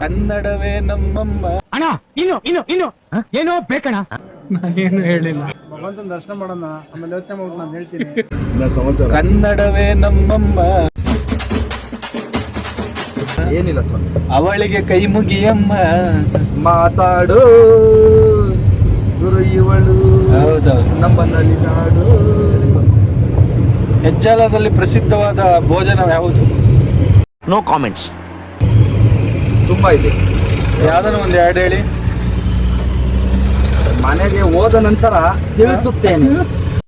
ಕನ್ನಡವೇ ನಮ್ಮಮ್ಮ. ಅಣ್ಣ ಇನ್ನು ಇನ್ನು ಇನ್ನು. ಏನೋ ಬೇಕಣ ನಾನೇನು ಹೇಳಿಲ್ಲ. ಭಗವಂತನ ದರ್ಶನ ಮಾಡೋಣ ಆಮೇಲೆ ಯೋಚನೆ ಮಾಡ್ಬಿಟ್ಟು ನಾನು ಹೇಳ್ತೀನಿ. ಕನ್ನಡವೇ ನಮ್ಮಮ್ಮ. ಏನಿಲ್ಲ ಸ್ವಾಮಿ. ಅವಳಿಗೆ ಕೈ ಮುಗಿಯಮ್ಮ. ಮಾತಾಡು. ಗುರು ಇವಳು. ಹೌದೌದು ನಮ್ಮನಲ್ಲಿ ನಾಡು. ಹೆಚ್ಚಾಲದಲ್ಲಿ ಪ್ರಸಿದ್ಧವಾದ ಭೋಜನ ಯಾವುದು ನೋ ಕಾಮೆಂಟ್ಸ್ ತುಂಬಾ ಇದೆ. ಯಾವ್ದಾನ ಒಂದು ಎರಡು ಹೇಳಿ. ಮನೆಗೆ ಹೋದ ನಂತರ ತಿಳಿಸುತ್ತೇನೆ.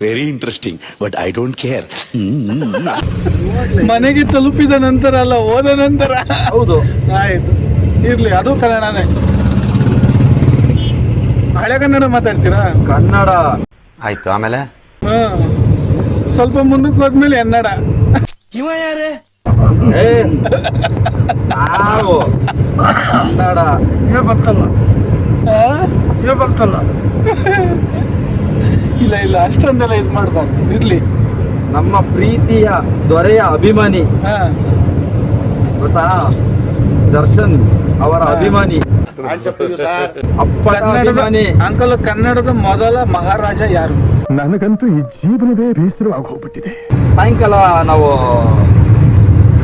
Very interesting but I don't care ಮನೆಗೆ ತಲುಪಿದ ನಂತರ ಅಲ್ಲ ಹೋದ ನಂತರ. ಹೌದು. ಆಯ್ತು. ಇರ್ಲಿ ಅದು ಕನ್ನಡನೇ. ಹಳೆ ಕನ್ನಡ ಮಾತಾಡ್ತೀರಾ? ಕನ್ನಡ. ಆಯ್ತು ಆಮೇಲೆ? ಹಾ. ಸ್ವಲ್ಪ ಮುಂದಕ್ಕೆ ಹೋದ್ಮೇಲೆ ಕನ್ನಡ ಏ ನಾವು ಕನ್ನಡ ಏ ಬರ್ತಲ್ಲ ಏ ಬರ್ತಲ್ಲ ಇಲ್ಲ ಇಲ್ಲ ಅಷ್ಟೊಂದೆಲ್ಲ ಇದು ಮಾಡ್ಬಾರ್ದು. ಇರ್ಲಿ. ನಮ್ಮ ಪ್ರೀತಿಯ ದೊರೆಯ ಅಭಿಮಾನಿ. ಹಾ. ಗೊತ್ತಾ? ದರ್ಶನ್ ಅವರ ಅಭಿಮಾನಿ. ಅಪ್ಪ ಕನ್ನಡದ ಅಭಿಮಾನಿ. ಅಂಕಲ್ ಕನ್ನಡದ ಮೊದಲ ಮಹಾರಾಜ ಯಾರು? ನನಗಂತೂ ಈ ಜೀವನವೇ ಬೇಸರವಾಗಿ ಹೋಗ್ಬಿಟ್ಟಿದೆ ಸಾಯಂಕಾಲ ನಾವು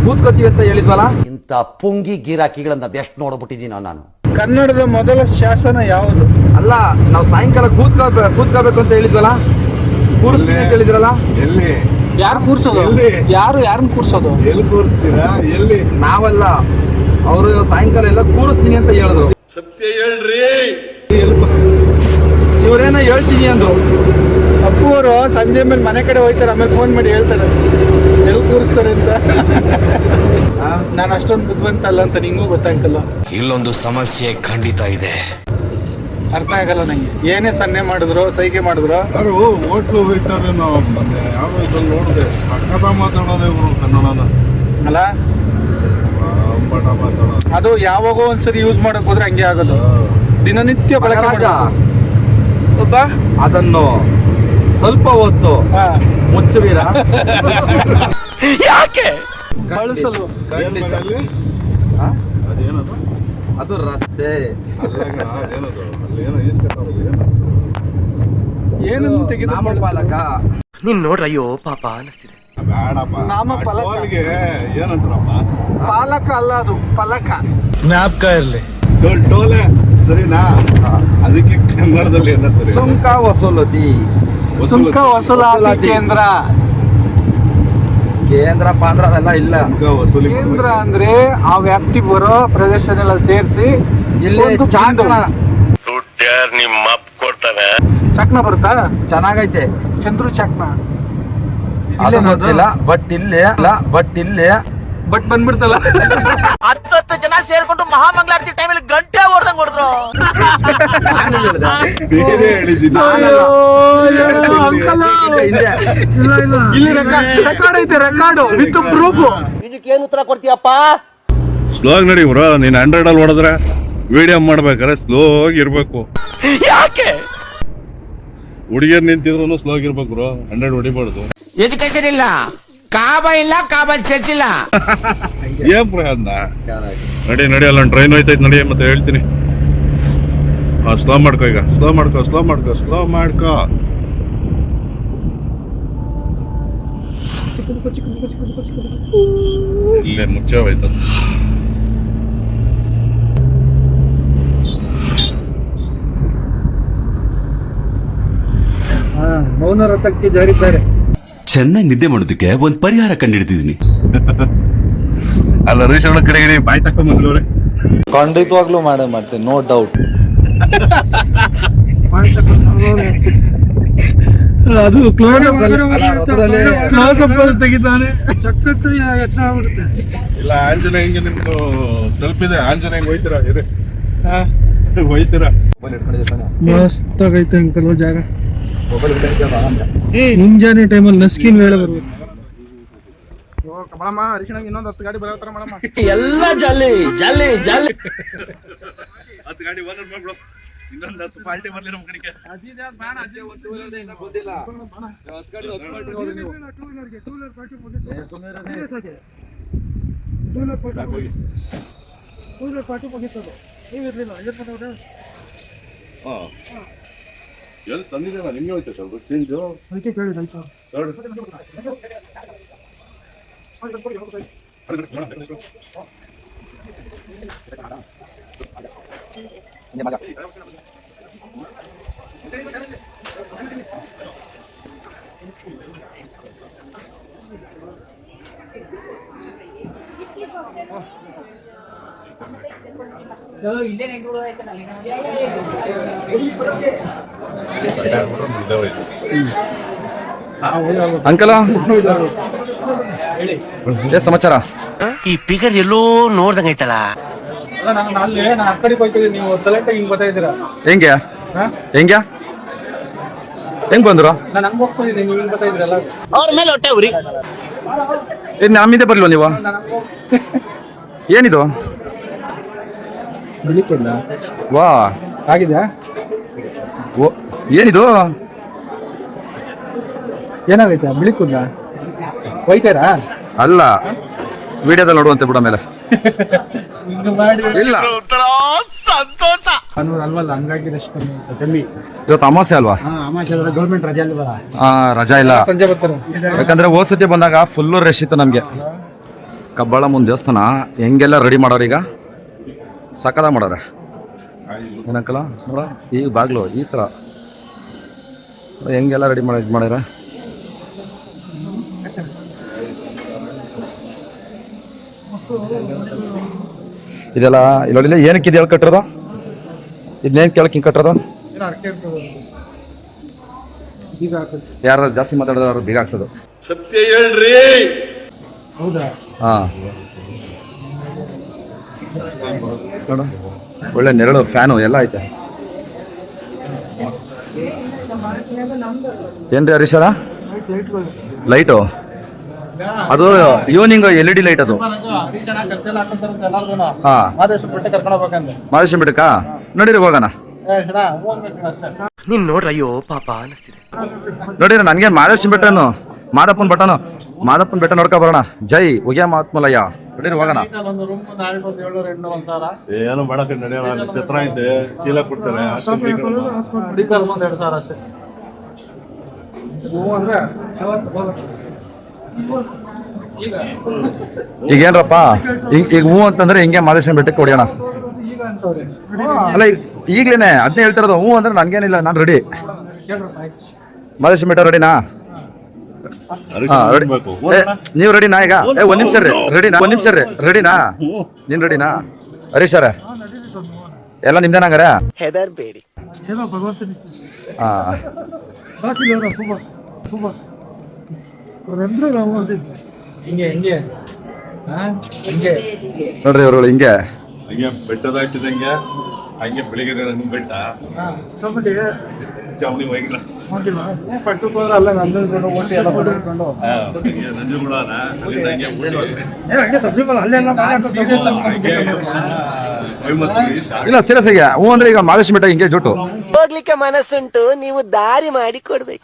ಕೂತ್ಕೋತೀವಿ ಅಂತ ಹೇಳಿದ್ವಲ್ಲ? ಇಂಥ ಪುಂಗಿ ಗಿರಾಕಿಗಳನ್ನ ಬೆಸ್ಟ್ ನೋಡ್ಬಿಟ್ಟಿದ್ದೀನೋ ನಾನು. ಕನ್ನಡದ ಮೊದಲ ಶಾಸನ ಯಾವುದು? ಅಲ್ಲ ನಾವು ಸಾಯಂಕಾಲ ಕೂತ್ಕೋ ಕೂತ್ಕೋಬೇಕು ಅಂತ ಹೇಳಿದ್ವಲ್ಲ? ಕೂರಿಸ್ತೀನಿ ಅಂತ ಹೇಳಿದ್ರಲ್ಲ? ಎಲ್ಲಿ? ಯಾರು ಕೂರ್ಸೋದು? ಎಲ್ಲಿ? ಯಾರು ಯಾರನ್ನ ಕೂರ್ಸೋದು? ಎಲ್ಲಿ ಕೂರಿಸ್ತೀರಾ? ಎಲ್ಲಿ? ನಾವಲ್ಲ. ಅವರು ಸಾಯಂಕಾಲ ಎಲ್ಲ ಕೂರಿಸ್ತೀನಿ ಅಂತ ಹೇಳಿದ್ರು. ಇವರೇನೋ ಹೇಳ್ತೀನಿ ಅಂದ್ರು. ಅಪ್ಪು ಅವರು ಸಂಜೆ ಮೇಲೆ ಮನೆ ಕಡೆ ಹೋಯ್ತಾರೆ ಆಮೇಲೆ ಫೋನ್ ಮಾಡಿ ಹೇಳ್ತಾರೆ. ಎಲ್ಲಿ ಕೂರಿಸ್ತಾರೆ ಅಂತ. ನಾನು ಅಷ್ಟೊಂದು ಬುದ್ಧಿವಂತ ಅಲ್ಲ ಅಂತ ನಿಂಗೂ ಗೊತ್ತಾಗಲ್ಲ ಇಲ್ಲೊಂದು ಸಮಸ್ಯೆ ಖಂಡಿತ ಇದೆ. ಅರ್ಥ ಆಗಲ್ಲ ನಂಗೆ. ಏನೇ ಸನ್ನೆ ಮಾಡಿದ್ರು ಸೈಕೆ ಮಾಡಿದ್ರು. ಅವರು ಹೋಟ್ಲು ಹೋಗ್ತಾರೆ ನಾವು ಇದ್ರಲ್ಲಿ ನೋಡಿದೆ? ಅಕ್ಕದ ಮಾತಾಡೋದೇ ಇವರು ಕನ್ನಡನ. ಅಲ್ಲ? ಅದು ಯಾವಾಗೋ ಒಂದ್ಸರಿ ಯೂಸ್ ಮಾಡಕ್ ಹೋದ್ರೆ ಹಂಗೆ ಆಗೋದು. ದಿನನಿತ್ಯ ಬಳಕೆ. ಅದನ್ನು ಸ್ವಲ್ಪ ಹೊತ್ತು ಮುಚ್ಚುವೀರ? ಬಳಸಲು ಏನ್ ಅದೇನದು ಅದು ರಸ್ತೆ. ಏನನ್ನು ತೆಗೆದು ನಾಮಪಾಲಕ ನೀನ್ ನೋಡ್ರ ಅಯ್ಯೋ ಪಾಪ ಅನಿಸ್ತಿದೆ. ಬೇಡಪ್ಪ. ನಾಮ ಫಲಕ. ಏನಂತಾರಪ್ಪ? ಪಾಲಕ ಅಲ್ಲ ಅದು ಫಲಕ. ಟೋಲ್ ಟೋಲೆ ಸರಿನಾ? ಅದಕ್ಕೆ ಕನ್ನಡದಲ್ಲಿ ಏನಂತಾರೆ ಸುಂಕ ವಸೂಲತಿ. ಸುಂಕ ವಸೂಲಾತಿ. ಕೇಂದ್ರ. ಕೇಂದ್ರ ಪಾಂದ್ರ ಅವೆಲ್ಲ ಇಲ್ಲ. ಸುಂಕ ವಸೂಲಿ ಕೇಂದ್ರ ಅಂದ್ರೆ ಆ ವ್ಯಾಪ್ತಿ ಬರೋ ಪ್ರದೇಶನೆಲ್ಲ ಸೇರಿಸಿ ಇಲ್ಲಿ ಚಾಕಣ ಚಕ್ನ ಬರುತ್ತಾ? ಚೆನ್ನಾಗೈತೆ. ಚಂದ್ರು ಚಕ್ನ. ಅದು ಗೊತ್ತಿಲ್ಲ ಬಟ್ ಇಲ್ಲಿ ಅಲ್ಲ ಬಟ್ ಇಲ್ಲಿ ಬಟ್ ಬಂದ್ಬಿಡ್ತಲ್ಲ. ಹತ್ತತ್ತು ಜನ ಸೇರ್ಕೊಂಡು ಮಹಾಮಂಗಳಾರತಿ ಟೈಮಲ್ಲಿ ಗಂಟೆ ಹೊಡೆದಂಗ್ ಹೊಡೆದ್ರು. ಬೇರೆ ಹೇಳಿದ್ದೀನಿ. ಇಲ್ಲಿ ರೆಕಾರ್ಡ್ ಐತೆ ರೆಕಾರ್ಡ್ ವಿತ್ ಪ್ರೂಫ್ ಸ್ಲೋ ಆಗಿ ನಡಿ ಬ್ರೋ. ನೀನ್ ಹಂಡ್ರೆಡ್ ಅಲ್ಲಿ ಹೊಡೆದ್ರೆ ವಿಡಿಯೋ ಮಾಡ್ಬೇಕಾದ್ರೆ ಸ್ಲೋ ಆಗಿ ಇರ್ಬೇಕು. ಯಾಕೆ? ಹುಡುಗಿಯರ್ ನಿಂತಿದ್ರು ಸ್ಲೋ ಆಗಿರ್ಬೇಕು ಬ್ರೋ. ಹಂಡ್ರೆಡ್ ಹೊಡಿಬಾರ್ದು. ಎಜುಕೇಶನ್ ಇಲ್ಲ. ಕಾಬ ಇಲ್ಲ ಕಾಬಲ್ ಚಚ್ಚಿಲ್ಲ ಇಲ್ಲ. ಏನ್ ಪ್ರಯತ್ನ ನಡಿ ನಡಿ ಅಲ್ಲ ಟ್ರೈನ್ ಹೋಯ್ತೈತೆ ನಡಿ ಮತ್ತೆ ಹೇಳ್ತೀನಿ. ಹಾ ಸ್ಲೋ ಮಾಡ್ಕೋ ಈಗ. ಸ್ಲೋ ಮಾಡ್ಕೋ ಸ್ಲೋ ಮಾಡ್ಕೋ ಸ್ಲೋ ಮಾಡ್ಕೋ. ಇಲ್ಲೇ ಮುಚ್ಚೆ ಹೋಯ್ತದ ಮೌನ ರಥಕ್ಕೆ ಜಾರಿದ್ದಾರೆ. ಚೆನ್ನಾಗಿ ನಿದ್ದೆ ಮಾಡೋದಕ್ಕೆ ಒಂದ್ ಪರಿಹಾರ ಕಂಡಿಡ್ತಿದೀನಿ. ಅಲ್ಲ ರೀಸೆಂಟ್ ಕಡೆ ಇಡೀ ಬಾಯ್ ತಕೊಂಡ್ಬಂದ್ರವ್ರೆ ಖಂಡಿತವಾಗ್ಲೂ ಮಾಡೇ ಮಾಡ್ತೀನಿ ನೋ ಡೌಟ್ ಅದು ಕ್ಲೋಸ್ ಕ್ಲೋಸ್ ಅಪ್ ತೆಗಿತಾನೆ. ಇಲ್ಲ ಆಂಜನೇಯಂಗೆ ನಿಮ್ದು ತಲುಪಿದೆ. ಆಂಜನೇಯ ಹೋಯ್ತೀರಾ? ಇರಿ. ಹೋಯ್ತೀರಾ? ಮಸ್ತ್ ಆಗೈತೆ ಅಂಕಲ್ ಜಾಗ. ಮುಂಜಾನೆ ಟೈಮಲ್ಲಿ ನಸ್ಕಿನ್ ವೇಳೆ ಬರ್ಬೇಕು. ಕಮಲಮ್ಮ ಅರಿಶಿಣ ಇನ್ನೊಂದು ಹತ್ತು ಗಾಡಿ ಬರತ್ತಾರ ಎಲ್ಲ ಜಲ್ಲಿ ಜಲ್ಲಿ ಜಲ್ಲಿ. ಹತ್ತು ಗಾಡಿ ಓನರ್ ಮಾಡ್ಬಿಡು. ಇನ್ನೊಂದು ಹತ್ತು ಪಾರ್ಟಿ ಬರ್ಲಿ ನಮ್ಮ ಕಡೆಗೆ. ಪಾರ್ಟಿ ಮುಗಿತದು ನೀವು ಇರ್ಲಿಲ್ಲ ಏನು ಮಾಡೋದು ಹಾ. ಎಲ್ಲಿ ತಂದಿದ್ದೀರಾ ನಿಮ್ಗೆ ಹೋಯ್ತೈತೆ ಅದು ಚೇಂಜು ಅದಕ್ಕೆ ಕೇಳಿದ ಆಯ್ತು ಅಂಕಲ ಏ ಸಮಾಚಾರ ಈ ಪಿಗರ್ ಎಲ್ಲೋ ನೋಡ್ದಂಗೈತಲ್ಲ ಅಲ್ಲ ನಾನು ಅಲ್ಲಿ ನಾನು ಆ ಕಡೆಗೆ ಹೋಗ್ತಿದ್ದೀನಿ ನೀವು ಸೆಲೆಕ್ಟ್ ಹಿಂಗ್ ಬರ್ತಾ ಇದೇ ಸಮಾಚಾರ? ಈ ಪಿಗರ್ ನಾನು ನೋಡ್ದಂಗ ಐತಲ್ಲ. ನೀವು ಹಿಂಗ್ ಬರ್ತಾ ಇದ್ದೀರಲ್ಲ ಅವ್ರ ಮೇಲೆ ಹೊಟ್ಟೆ ಉರಿ. ಏ ನಮ್ಮಿಂದ ಬರ್ಲಿಲ್ವ ನೀವು? ಹಂಗೆ ಹೋಗ್ ಏನಿದು? ಬಿಳಿಕಿಲ್ಲ. ವಾ. ಆಗಿದೆಯಾ? ಓ ಏನಿದು? ಏನಾಗೈತೆ? ಬಿಳಿ ಕೂದ ವೈಟರಾ ಅಲ್ಲ ವಿಡಿಯೋದಲ್ಲಿ ನೋಡುವಂತೆ ಬಿಡ ಮೇಲೆ ಇಲ್ಲ. ಸಂತೋಷ ಅನ್ನೋದು ಅಲ್ವಲ್ಲ ಹಂಗಾಗಿ ರಶ್ ಕಮ್ಮಿ ಕಮ್ಮಿ ಇವತ್ತು ಅಮಾಸೆ ಅಲ್ವಾ? ಗೌರ್ಮೆಂಟ್ ರಜೆ ಅಲ್ವಾ? ಆ, ರಜಾ ಇಲ್ಲ. ಸಂಜೆ ಬರ್ತಾರೆ. ಯಾಕಂದ್ರೆ ಹೋದ್ ಸತಿ ಬಂದಾಗ ಫುಲ್ಲು ರಶ್ ಇತ್ತು ನಮಗೆ. ಕಬ್ಬಾಳ ಮುಂದೆ ದೇವಸ್ಥಾನ ಹೆಂಗೆಲ್ಲ ರೆಡಿ ಮಾಡೋರು ಈಗ? ಸಕದ ಮಾಡೋರೆ. ಏನಕ್ಕಲ್ಲ ನೋಡ ಈ ಬಾಗ್ಲು ಈ ಥರ ಹೆಂಗೆಲ್ಲ ರೆಡಿ ಮಾಡಿ ಇದು ಮಾಡ್ಯಾರ ಇದೆಲ್ಲ ಇಲ್ಲ ಏನಕ್ಕೆ ಇದು ಹೇಳಿ ಕಟ್ಟಿರೋದು ಇದನ್ನೇನು ಕೇಳಕ್ಕೆ ಹಿಂಗೆ ಕಟ್ಟಿರೋದು? ಯಾರ ಜಾಸ್ತಿ ಯಾರು ಜಾಸ್ತಿ ಮಾತಾಡೋರು ಬೀಗ ಹಾಕ್ಸೋದು. ಹೌದಾ ಹಾ. ನೋಡು ಒಳ್ಳೆ ನೆರಳು ಫ್ಯಾನು ಎಲ್ಲ ಐತೆ. ಏನ್ರಿ ಹರೀಶರ ಲೈಟು ಅದು evening L E D light ಅದು. ಮಾದೇಶ್ ಬಿಟ್ಟಕ ನೋಡಿರಿ ಮಾದೇಶನ್ ಹೋಗೋಣ ನೀನ್ ನೋಡ್ರಿ ಅಯ್ಯೋ ಪಾಪ ಅನಿಸ್ತಿದೆ. ನೋಡಿರ ನನ್ಗೆ ಮಾದೇಶನ್ ಬೆಟ್ಟನು? ಮಾದಪ್ಪನ ಬೆಟ್ಟನು ಮಾದಪ್ಪನ ಬೆಟ್ಟ ನೋಡ್ಕೊ ಬರೋಣ. ಜೈ ಉಗ್ಯ ಮಹಾತ್ಮಲಯ್ಯ ನಡೀರಿ ಹೋಗೋಣ. ಏನು ಮಾಡಕ್ಕೆ ನಡೆಯೋಣ ಅಲ್ಲಿ ಛತ್ರ ಐತೆ ಚೀಲ ಕೊಡ್ತಾರೆ ಈಗ ಏನ್ರಪ್ಪ? ಈಗ ಈಗ ಹ್ಞೂ ಅಂತಂದ್ರೆ ಹಿಂಗೆ ಮಾದೇಶನ ಬೆಟ್ಟಕ್ಕೆ ಹೊಡಿಯೋಣ. ಅಲ್ಲ ಈಗ ಈಗ್ಲೇನೆ ಅದನ್ನೇ ಹೇಳ್ತಿರೋದು ಹ್ಞೂ ಅಂದ್ರೆ ನನ್ಗೇನಿಲ್ಲ ನಾನು ರೆಡಿ ಮಾದೇಶನ ಬೆಟ್ಟ ರೆಡಿನಾ ಹಾ ರೆಡಿ ನೀವು ರೆಡಿನಾ ಈಗ? ಏ ಒಂದ್ ನಿಮಿಷ ರೀ ರೆಡಿನಾ ಒಂದ್ ನಿಮಿಷ ರೀ ರೆಡಿನಾ ನೀನ್ ರೆಡಿನಾ ಹರೀಶ್ ಸರ ಎಲ್ಲ ನಿಮ್ದೇನಾಗಾರ ಹೆದರ್ಬೇಡಿ ಏನೋ ಭಗವಂತನ ಹಾ ಬಾಕಿಲ್ಲ ಸೂಪರ್ ಸೂಪರ್ ಅವರೆಂದ್ರೂ ನಾವು ಅಂದಿದ್ದು. ಹಿಂಗೆ ಹಿಂಗೆ. ಹಾ ಹಿಂಗೆ. ನೋಡ್ರಿ ಇವ್ರುಗಳು ಹಿಂಗೆ. ಹಂಗೆ ಬೆಟ್ಟದ ಹಚ್ಚಿದಂಗೆ ಹಂಗೆ ಬೆಳಿಗ್ಗೆ ನಂಗೆ ಬೆಟ್ಟ. ಟೊಮೆಟಿಗೆ ಇಲ್ಲ ಸೀರಿಯಸ್ ಆಗಿ ಹ್ಞೂ ಅಂದ್ರೆ ಈಗ ಮಾದೇಶ್ ಬೆಟ್ಟ ಹಿಂಗೆ ಜುಟ್ಟು ಹೋಗ್ಲಿಕ್ಕೆ ಮನಸ್ಸುಂಟು ನೀವು ದಾರಿ ಮಾಡಿ ಕೊಡ್ಬೇಕು.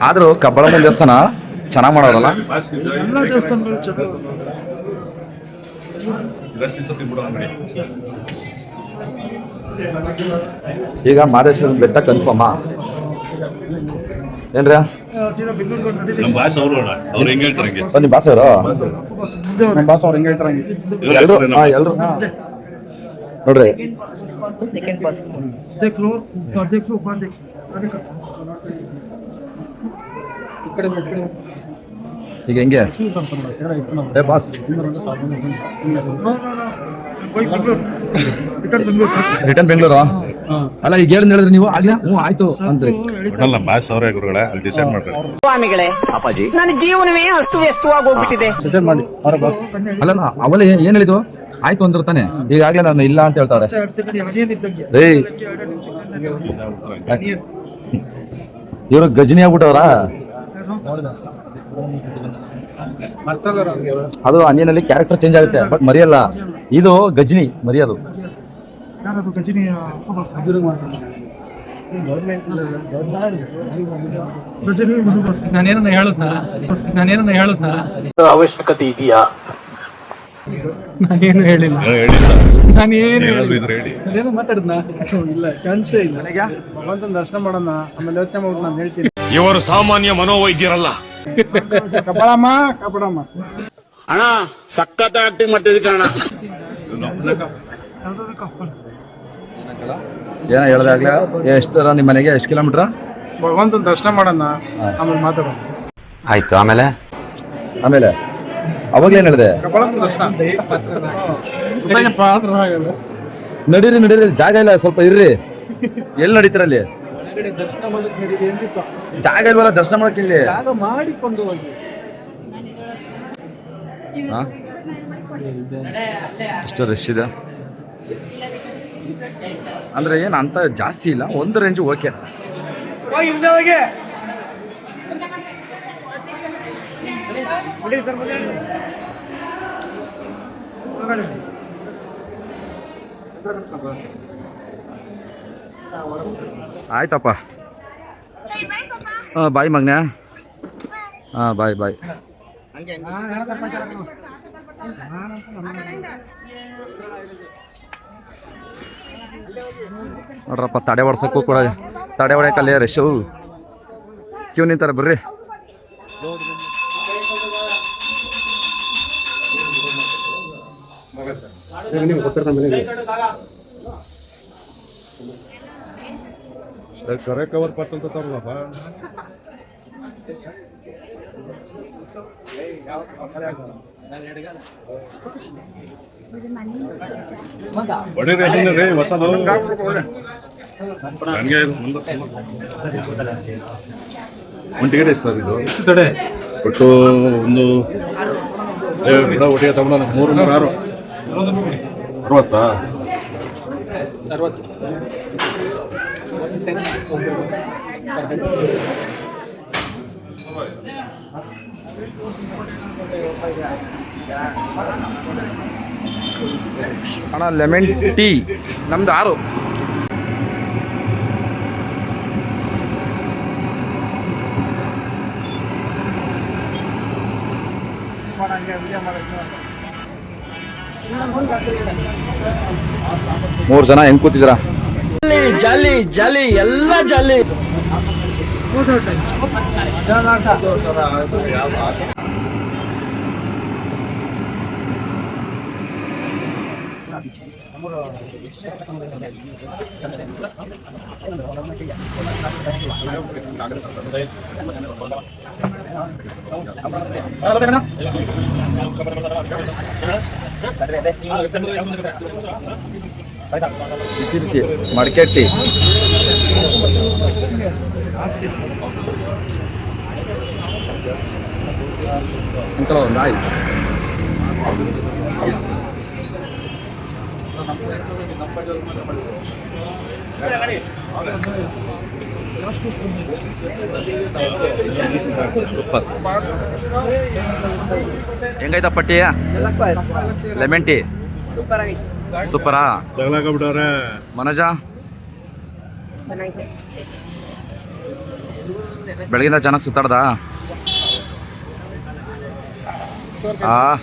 ಆದ್ರೂ ಕಬ್ಬಳ ದೇವಸ್ಥಾನ ಚೆನ್ನಾಗಿ ಮಾಡೋರಲ್ಲ? ಎಲ್ಲ ದೇವಸ್ಥಾನಗಳು ಚೆನ್ನಾಗಿ ಈಗ ಮಾದೇಶ್ವರ ಬೆಟ್ಟ ಕನ್ಫರ್ಮ ಏನ್ರಿ? ಬಾಸ್ ಅವರು ಅವ್ರು ಹೆಂಗ್ ಹೇಳ್ತಾರೆ ಹಂಗೆ? ಬನ್ನಿ ಬಾಸ್ ಅವರು? ಬಾಸ್ ಅವ್ರು ಹೆಂಗೆ ಹೇಳ್ತಾರೆ ಹಂಗೆ? ಇವ್ರು ಎಲ್ರು? ಹೇಳ್ತಾರೆ ಹಾ ನಮ್ಮ ನೋಡ್ರಿ. ಅಧ್ಯಕ್ಷರು ಅಧ್ಯಕ್ಷರು ಉಪಾಧ್ಯಕ್ಷರು. ಈಗ ಹೆಂಗೆ? ಏ ಬಾಸ್ ರಿಟರ್ನ್ ಬೆಂಗಳೂರು ಅಲ್ಲ ಈಗ ಹೇಳಿದ್ ಹೇಳಿದ್ರೆ ನೀವು ಆಗ್ಲಾ ಹ್ಞೂ ಆಯ್ತು ಅಂದ್ರಿ. ಅಲ್ಲ ಬಾಸ್ ಅವರೇ ಗುರುಗಳೇ ಅಲ್ಲಿ ಡಿಸೈಡ್ ಮಾಡ್ತಾರೆ ಸ್ವಾಮಿಗಳೇ ನನ್ನ ಜೀವನವೇ ಅಸ್ತು ವ್ಯಸ್ತವಾಗಿ ಹೋಗ್ಬಿಟ್ಟಿದೆ. ಡಿಸೈಡ್ ಮಾಡಿ. ಅವರ ಬಾಸ್ ಅಲ್ಲ ಅವಲೇ ಏನ್ ಹೇಳಿದ್ರು ಆಯ್ತು ಅಂದ್ರೆ ತಾನೆ. ಈಗಾಗ್ಲೇ ನಾನು ಇಲ್ಲ ಅಂತ ಹೇಳ್ತಾರೆ ಏಯ್. ಇವ್ರು ಗಜನಿ ಆಗ್ಬಿಟ್ಟವ್ರ? ಅದು ಅನಿಯನಲ್ಲಿ ಕ್ಯಾರೆಕ್ಟರ್ ಚೇಂಜ್ ಆಗುತ್ತೆ ಬಟ್ ಮರಿಯಲ್ಲ. ಇದು ಗಜನಿ ಮರಿಯೋದು. ಅವಶ್ಯಕತೆ ಇದೆಯಾ? ನಾನೇನು ಹೇಳಿಲ್ಲ. ಏನೋ ಹೇಳಿಲ್ಲ. ನಾನೇನು ಏನಾದ್ರು ಇದ್ರೆ ಹೇಳಿ. ಅದೇನೋ ಮಾತಾಡಿದ್ನ? ಇಲ್ಲ ಚಾನ್ಸೇ ಇಲ್ಲ. ಭಗವಂತನ ದರ್ಶನ ಮಾಡೋಣ. ಆಮೇಲೆ ಯೋಚನೆ ಮಾಡ್ಬಿಟ್ಟು ನಾನು ಹೇಳ್ತೀನಿ. ಇವರು ಸಾಮಾನ್ಯ ಮನೋವೈದ್ಯರಲ್ಲ. ಅಣ್ಣ ಸಖತ್ ಆಕ್ಟಿಂಗ್ ಮಾಡ್ತಿದ್ದೆ ಅಣ್ಣ ಏನ ಹೇಳ್ದಾಗ್ಲೇ? ಎಷ್ಟರ ನಿಮ್ಮ ಮನೆಗೆ? ಎಷ್ಟು ಕಿಲೋಮೀಟರ್? ಭಗವಂತನ ದರ್ಶನ ಮಾಡೋಣ. ಆಮೇಲೆ ಮಾತಾಡೋಣ. ಆಯ್ತು ಆಮೇಲೆ? ಆಮೇಲೆ? ಅವಾಗ್ಲೇನ್ ಹೇಳಿದೆ? ದರ್ಶನ. ನಡೀರಿ ನಡೀರಿ ಜಾಗ ಇಲ್ಲ ಸ್ವಲ್ಪ ಇರ್ರಿ. ಎಲ್ಲಿ ನಡೀತಿರಲ್ಲಿ ದರ್ಶನ ಮಾಡಕ್ಕೆ ನಡೀಲಿ ಜಾಗ ಇಲ್ವಲ್ಲ ದರ್ಶನ ಮಾಡಕ್ಕೆ ಇಲ್ಲಿ ಜಾಗ ಮಾಡಿಕೊಂಡು ಹೋಗಿ. ಹಾ? ಎಷ್ಟು ರಶ್ ಇದೆ? ಅಂದ್ರೆ ಏನು ಅಂತ ಜಾಸ್ತಿ ಇಲ್ಲ ಒಂದು ರೇಂಜ್ ಓಕೆ ಆಯ್ತಪ್ಪ ಹಾಂ ಬಾಯ್ ಮಗ್ನ. ಹಾಂ ಬಾಯ್ ಬಾಯ್. ನೋಡ್ರಪ್ಪ, ತಡೆ ಹೊಡ್ಸಕ್ಕೂ ಕೂಡ ತಡೆ ಹೊಡ್ಯಾಕಲ್ಲಿ ರಶು. ಕ್ಯೂ ನಿಂತಾರೆ ಬರ್ರಿ. ಕರೆ ಕವರ್ ಪಾರ್ಸಲ್ ಅಂತ ಹೊಡೀರಿ ಅದನ್ನ ರೀ ಹೊಸದು ನನಗೆ ಒಂದು ಟಿಕೆಟ್ ಎಷ್ಟು ಸರ್ ಇದು. ಒಟ್ಟು ಒಂದು ಒಟ್ಟಿಗೆ ತಗೊಂಡ ಮೂರು ಮೂರು ಆರು. ಅರವತ್ತಾ. ಅಣ್ಣ ಲೆಮನ್ ಟೀ ನಮ್ದು ಆರು. ಮೂರು ಜನ ಹೆಂಗ್ ಕೂತಿದ್ದೀರಾ? ಜಾಲಿ ಜಾಲಿ ಎಲ್ಲ ಜಾಲಿ. ಬಿಸಿ ಬಿಸಿ ಮಡಿಕೆ ಟೀ ಅಂಕಲ್ ಒಂದು ಆಯ್ತು. ಸೂಪರ್. ಹೆಂಗೈತಪ್ಪ ಟೀ? Lemon tea. ಸೂಪರಾ ಜಗಳಾಗ್ಬಿಟ್ಟವ್ರೆ ಮನೋಜ? ಬೆಳಗಿಂದ ಚೆನ್ನಾಗಿ ಸುತ್ತಾಡ್ದ? ಆ.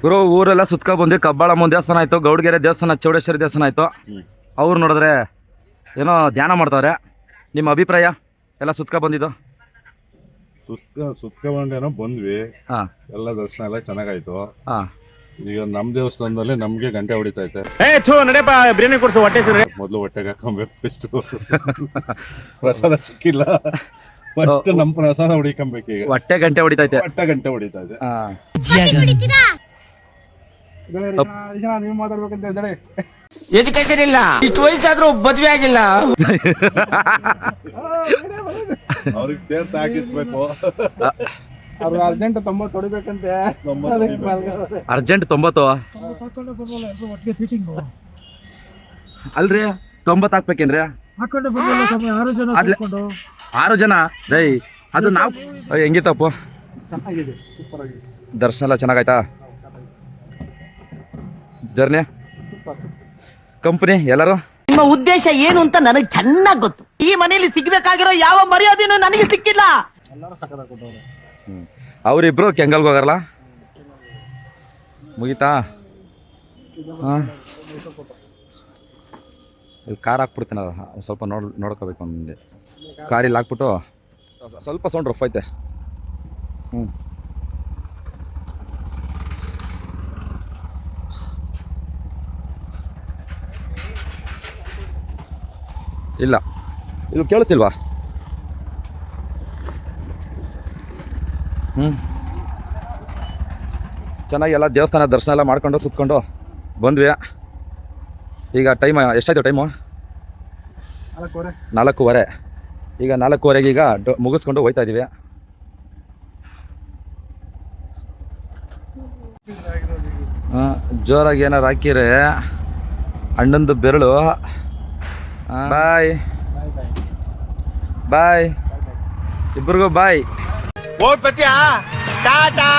ಗುರು ಊರೆಲ್ಲ ಸುತ್ಕೊ ಬಂದ್ವಿ. ಕಬ್ಬಾಳಮ್ಮ ದೇವಸ್ಥಾನ ಆಯ್ತು ಗೌಡ್ಗೆರೆ ದೇವಸ್ಥಾನ ಚೌಡೇಶ್ವರಿ ದೇವಸ್ಥಾನ ಆಯ್ತು. ಅವ್ರು ನೋಡಿದ್ರೆ ಏನೋ ಧ್ಯಾನ ಮಾಡ್ತಾವ್ರೆ. ನಿಮ್ಮ ಅಭಿಪ್ರಾಯ? ಎಲ್ಲ ಸುತ್ಕೊ ಬಂದಿದ್ದು? ಸುತ್ಕ ಸುತ್ಕೊಂಡೇನೋ ಬಂದ್ವಿ. ಹಾಂ. ಎಲ್ಲ ದರ್ಶನ ಎಲ್ಲ ಚೆನ್ನಾಗಾಯ್ತು. ಹಾಂ. ಈಗ ನಮ್ ದೇವಸ್ಥಾನದಲ್ಲಿ ನಮಗೆ ಗಂಟೆ ಹೊಡಿತೈತೆ ನಡೆಯಪ್ಪ ಬಿರಿಯಾನಿ ಕೊಡ್ಸು ಹೊಟ್ಟೆ ಮೊದಲು ಹೊಟ್ಟೆಗೆ ಹಾಕೊಂಬೇಕು ಫಸ್ಟ್ ಪ್ರಸಾದ ಸಿಕ್ಕಿಲ್ಲ. ಫಸ್ಟ್ ನಮ್ ಪ್ರಸಾದ ಹೊಡಿಕೊಂಬೇಕು ಈಗ. ಹೊಟ್ಟೆ ಗಂಟೆ ಹೊಡಿತೈತೆ ಹೊಟ್ಟೆ ಗಂಟೆ ಹೊಡಿತಾ ಇದೆ ಹಾಂ ನೀವು ಮಾತಾಡ್ಬೇಕಂತ ಇದ್ದಾಳೆ. ಎಜುಕೇಶನ್ ಇಲ್ಲ ಇಷ್ಟು ವಯಸ್ಸಾದ್ರೂ ಮದ್ವೆ ಆಗಿಲ್ಲ. ಅವ್ರಿಗೆ ತೀರ್ಥ ಹಾಕಿಸ್ಬೇಕು. ಅವ್ರು ಅರ್ಜೆಂಟ್ ತೊಂಬತ್ತು ಹೊಡಿಬೇಕಂತೆ. ಅರ್ಜೆಂಟ್ ತೊಂಬತ್ತು? ಒಟ್ಟಿಗೆ ಸೀಟಿಂಗು ಅಲ್ರಿ ತೊಂಬತ್ತು ಹಾಕ್ಬೇಕೇನ್ರಿ? ಹಾಕೊಂಡೆ ಆರು ಜನ ಅದ್ಲೆ- ಆರು ಜನ? ರೈ ಅದು ನಾವು ಹೆಂಗಿತ್ತಪ್ಪ? ಚೆನ್ನಾಗಿದೆ ಸೂಪರ್ ಆಗಿದೆ. ದರ್ಶನ ಎಲ್ಲ ಚೆನ್ನಾಗಾಯ್ತಾ? ಜರ್ನಿ? ಕಂಪನಿ ಎಲ್ಲರೂ? ನಿಮ್ಮ ಉದ್ದೇಶ ಏನು ಅಂತ ನನಗೆ ಚೆನ್ನಾಗಿ ಗೊತ್ತು. ಈ ಮನೆಯಲ್ಲಿ ಸಿಗ್ಬೇಕಾಗಿರೋ ಯಾವ ಮರ್ಯಾದೆನೂ ನನಗೆ ಸಿಕ್ಕಿಲ್ಲ. ಅವರಿಬ್ರು ಕೆಂಗಲ್ಗೆ ಹೋಗಾರಲ್ಲ? ಮುಗೀತಾ? ಹಾಂ? ಇಲ್ಲಿ ಕಾರ್ ಹಾಕ್ಬಿಡ್ತೀನಿ ಅದು ಸ್ವಲ್ಪ ನೋಡ್, ನೋಡ್ಕೋಬೇಕು ಮುಂದೆ. ಕಾರಿಲ್ಲಿ ಹಾಕ್ಬಿಟ್ಟು, ಸ್ವಲ್ಪ ಸೌಂಡ್ ರಫ್ ಐತೆ. ಹ್ಞೂ ಇಲ್ಲ. ಇದು ಕೇಳಿಸ್ತಿಲ್ವಾ? ಹ್ಞೂ ಚೆನ್ನಾಗಿ ಎಲ್ಲ ದೇವಸ್ಥಾನ ದರ್ಶನ ಎಲ್ಲ ಮಾಡ್ಕೊಂಡು ಸುತ್ಕೊಂಡು ಬಂದ್ವಿ. ಈಗ ಟೈಮ್ ಎಷ್ಟಾಯ್ತು ಟೈಮು ನಾಲ್ಕೂವರೆ. ಈಗ ನಾಲ್ಕೂವರೆಗೆ ಈಗ ಡ- ಮುಗಿಸ್ಕೊಂಡು ಹೋಯ್ತಾ ಇದ್ದೀವಿ ಹಾಂ ಜೋರಾಗಿ ಏನಾರು ಹಾಕಿರೆ. ಅಣ್ಣಂದು ಬೆರಳು. ಬಾಯ್ ಬಾಯ್ ಇಬ್ರಿಗೂ ಬಾಯ್ ओट पतिया टाटा